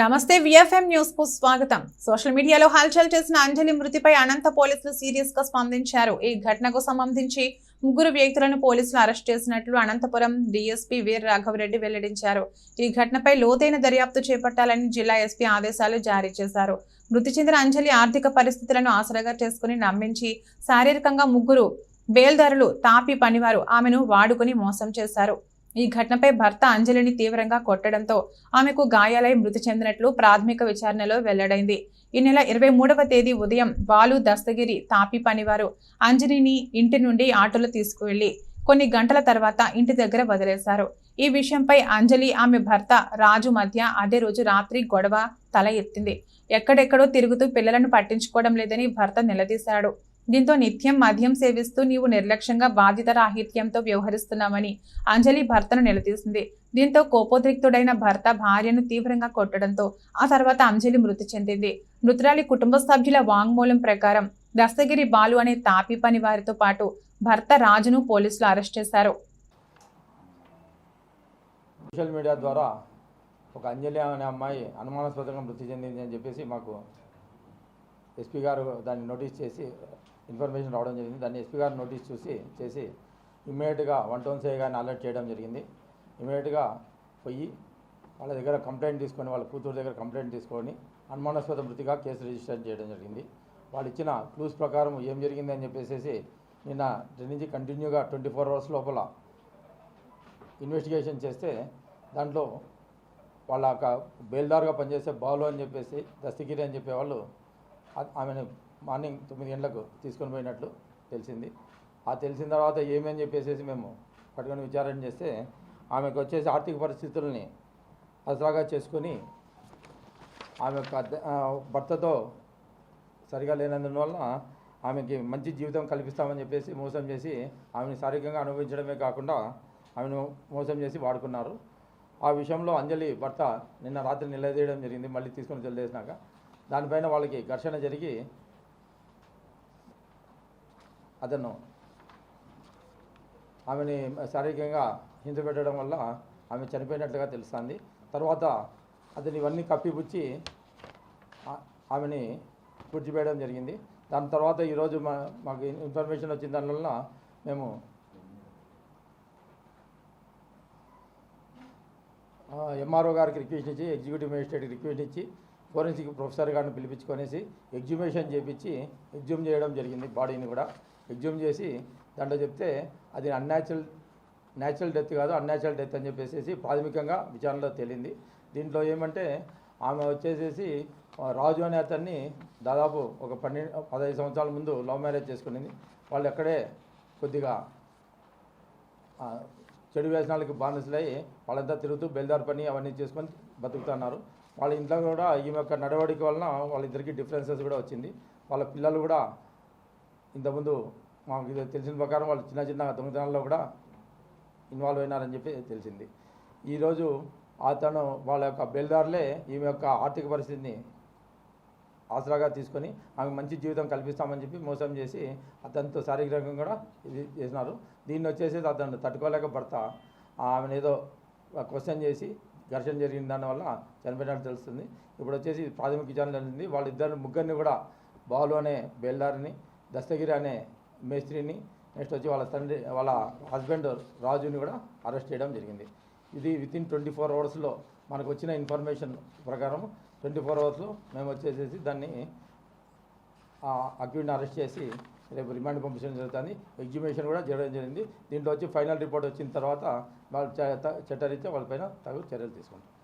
నమస్తే విఎఫ్ఎం న్యూస్కు స్వాగతం. సోషల్ మీడియాలో హల్చల్ చేసిన అంజలి మృతిపై అనంత పోలీసులు సీరియస్గా స్పందించారు. ఈ ఘటనకు సంబంధించి ముగ్గురు వ్యక్తులను పోలీసులు అరెస్ట్ చేసినట్లు అనంతపురం డీఎస్పీ వీర రాఘవరెడ్డి వెల్లడించారు. ఈ ఘటనపై లోతైన దర్యాప్తు చేపట్టాలని జిల్లా ఎస్పీ ఆదేశాలు జారీ చేశారు. మృతి చెందిన అంజలి ఆర్థిక పరిస్థితులను ఆసరాగా చేసుకుని నమ్మించి శారీరకంగా ముగ్గురు బేల్దారులు తాపి పనివారు. ఆమెను వాడుకుని మోసం చేశారు. ఈ ఘటనపై భర్త అంజలిని తీవ్రంగా కొట్టడంతో ఆమెకు గాయాలై మృతి చెందినట్లు ప్రాథమిక విచారణలో వెల్లడైంది. ఈ నెల ఇరవై మూడవ తేదీ ఉదయం బాలు దస్తగిరి తాపి పనివారు అంజలిని ఇంటి నుండి ఆటోలో తీసుకువెళ్ళి కొన్ని గంటల తర్వాత ఇంటి దగ్గర వదిలేశారు. ఈ విషయంపై అంజలి ఆమె భర్త రాజు మధ్య అదే రోజు రాత్రి గొడవ తల ఎత్తింది. ఎక్కడెక్కడో తిరుగుతూ పిల్లలను పట్టించుకోవడం లేదని భర్త నిలదీశాడు. దీంతో నిత్యం మద్యం సేవిస్తూ నీవు నిర్లక్ష్యంగా బాధ్యత రాహిత్యంతో వ్యవహరిస్తున్నామని అంజలి భర్తను నిలదీసింది. దీంతో కోపోద్రిక్తుడైన భర్త భార్యను తీవ్రంగా కొట్టడంతో ఆ తర్వాత అంజలి మృతి చెందింది. మృతురాలి కుటుంబ సభ్యుల వాంగ్మూలం ప్రకారం దస్తగిరి బాలు అనే తాపి పని వారితో పాటు భర్త రాజును పోలీసులు అరెస్ట్ చేశారు. సోషల్ మీడియా ద్వారా ఒక అంజలి అనే అమ్మాయి అనుమానాస్పదంగా మృతి చెందింది అని చెప్పేసి మాకు ఎస్పీ గారు దాన్ని నోటీస్ చేసి ఇన్ఫర్మేషన్ రావడం జరిగింది. దాన్ని ఎస్పీ గారు నోటీస్ చూసి చేసి ఇమ్మీడియట్గా వన్ టౌన్ సే గారిని అలర్ట్ చేయడం జరిగింది. ఇమ్మీడియట్గా పోయి వాళ్ళ దగ్గర కంప్లైంట్ తీసుకొని వాళ్ళ కూతురు దగ్గర కంప్లైంట్ తీసుకొని అనుమానాస్పద మృతిగా కేసు రిజిస్టర్ చేయడం జరిగింది. వాళ్ళు ఇచ్చిన క్లూస్ ప్రకారం ఏం జరిగింది అని చెప్పేసి నిన్న దీని నుంచి కంటిన్యూగా ట్వంటీ ఫోర్ అవర్స్ లోపల ఇన్వెస్టిగేషన్ చేస్తే దాంట్లో వాళ్ళ ఒక బేల్దారుగా పనిచేసే బాలు అని చెప్పేసి దస్తగిరి అని చెప్పేవాళ్ళు ఆమెను మార్నింగ్ తొమ్మిది గంటలకు తీసుకొని పోయినట్లు తెలిసింది. ఆ తెలిసిన తర్వాత ఏమని చెప్పేసి మేము పట్టుకొని విచారణ చేస్తే ఆమెకు వచ్చేసి ఆర్థిక పరిస్థితుల్ని అసలాగా చేసుకొని ఆమె యొక్క భర్తతో సరిగా లేనందువల్ల ఆమెకి మంచి జీవితం కల్పిస్తామని చెప్పేసి మోసం చేసి ఆమెను శారీరకంగా అనుభవించడమే కాకుండా ఆమెను మోసం చేసి వాడుకున్నారు. ఆ విషయంలో అంజలి భర్త నిన్న రాత్రి నిలదీయడం జరిగింది. మళ్ళీ తీసుకొని తెలియజేసినాక దానిపైన వాళ్ళకి ఘర్షణ జరిగి అతను ఆమెని శారీరకంగా హింస పెట్టడం వల్ల ఆమె చనిపోయినట్లుగా తెలుస్తుంది. తర్వాత అతను ఇవన్నీ కప్పిపుచ్చి ఆమెని పూడ్చివేయడం జరిగింది. దాని తర్వాత ఈరోజు మా మాకు ఇన్ఫర్మేషన్ వచ్చిన దానివల్ల మేము ఎంఆర్ఓ గారికి రిక్వెస్ట్ ఇచ్చి ఎగ్జిక్యూటివ్ మేజిస్ట్రేట్కి రిక్వెస్ట్ ఇచ్చి ఫోరెన్సిక్ ప్రొఫెసర్ గారిని పిలిపించుకొనేసి ఎగ్జిబిషన్ చేపించి ఎగ్జ్యూమ్ చేయడం జరిగింది బాడీని కూడా. ఎగ్జ్యూమ్ చేసి దాంట్లో చెప్తే అది అన్యాచురల్ న్యాచురల్ డెత్ కాదు అన్యాచురల్ డెత్ అని చెప్పేసి ప్రాథమికంగా విచారణలో తేలింది. దీంట్లో ఏమంటే ఆమె వచ్చేసేసి రాజు అనే అతన్ని దాదాపు ఒక పన్నెండు పదహైదు సంవత్సరాల ముందు లవ్ మ్యారేజ్ చేసుకునింది. వాళ్ళు ఎక్కడే కొద్దిగా చెడు వేసనాలకి బానిసలై వాళ్ళంతా తిరుగుతూ బెల్దార్ పని అవన్నీ చేసుకొని బతుకుతున్నారు. వాళ్ళ ఇంట్లో కూడా ఈమె యొక్క నడవడిక వలన వాళ్ళిద్దరికి డిఫరెన్సెస్ కూడా వచ్చింది. వాళ్ళ పిల్లలు కూడా ఇంతకుముందు మాకు ఇది తెలిసిన ప్రకారం వాళ్ళు చిన్న చిన్న దొంగతనాల్లో కూడా ఇన్వాల్వ్ అయినారని చెప్పి తెలిసింది. ఈరోజు అతను వాళ్ళ యొక్క బెల్దార్లే ఈమె యొక్క ఆర్థిక పరిస్థితిని ఆసరాగా తీసుకొని ఆమె మంచి జీవితం కల్పిస్తామని చెప్పి మోసం చేసి అతనితో శారీరకంగా కూడా ఇది చేసినారు. దీన్ని వచ్చేసి అతను తట్టుకోలేక భర్త ఆమెను ఏదో క్వశ్చన్ చేసి ఘర్షణ జరిగిన దానివల్ల చనిపోయినట్టు తెలుస్తుంది. ఇప్పుడు వచ్చేసి ప్రాథమిక విచారణ జరిగింది. వాళ్ళిద్దరు ముగ్గురిని కూడా బాలు అనే బేల్దారిని దస్తగిరి అనే మేస్త్రిని నెక్స్ట్ వచ్చి వాళ్ళ తండ్రి వాళ్ళ హస్బెండ్ రాజుని కూడా అరెస్ట్ చేయడం జరిగింది. ఇది వితిన్ ట్వంటీ ఫోర్ అవర్స్లో మనకు వచ్చిన ఇన్ఫర్మేషన్ ప్రకారం ట్వంటీ ఫోర్ అవర్స్లో మేము వచ్చేసేసి దాన్ని అక్యూడ్ని అరెస్ట్ చేసి రేపు రిమాండ్ పంపించడం జరుగుతుంది. ఎగ్జిబిషన్ కూడా జరగడం జరిగింది. దీంట్లో వచ్చి ఫైనల్ రిపోర్ట్ వచ్చిన తర్వాత వాళ్ళు చ- చట్టరీత్యా వాళ్ళపైన తగు చర్యలు తీసుకుంటాం.